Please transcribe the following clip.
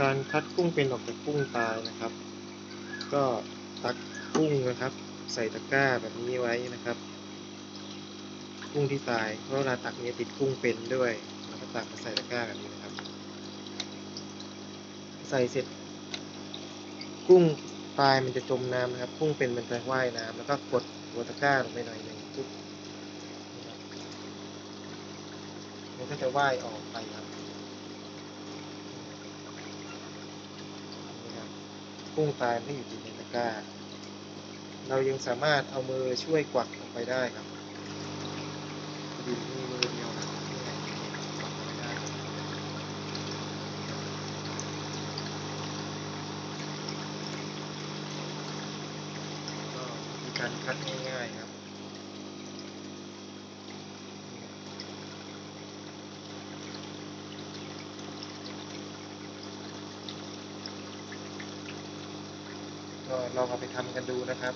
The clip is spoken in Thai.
การคัดกุ้งเป็นออกจากกุ้งตายนะครับ ก็ตักกุ้งนะครับ ใส่ตะกร้าแบบนี้ไว้นะครับ กุ้งที่ตายเพราะเวลาตักเนี่ยติดกุ้งเป็นด้วยแล้วก็ตักมาใส่ตะกร้าแบบนี้นะครับ ใส่เสร็จ กุ้งตายมันจะจมน้ำนะครับ กุ้งเป็นมันจะว่ายน้ำแล้วก็กดหัวตะกร้าลงไปหน่อยหนึ่งปุ๊บมันก็จะว่ายออกไปครับนี่ครับ กุ้งตายไม่อยู่ติดในตะกร้า เรายังสามารถเอามือช่วยกวักออกไปได้ครับดีมีมือเดียวนะก็มีการคัดง่ายๆครับ ก็ลองเอาไปทำกันดูนะครับ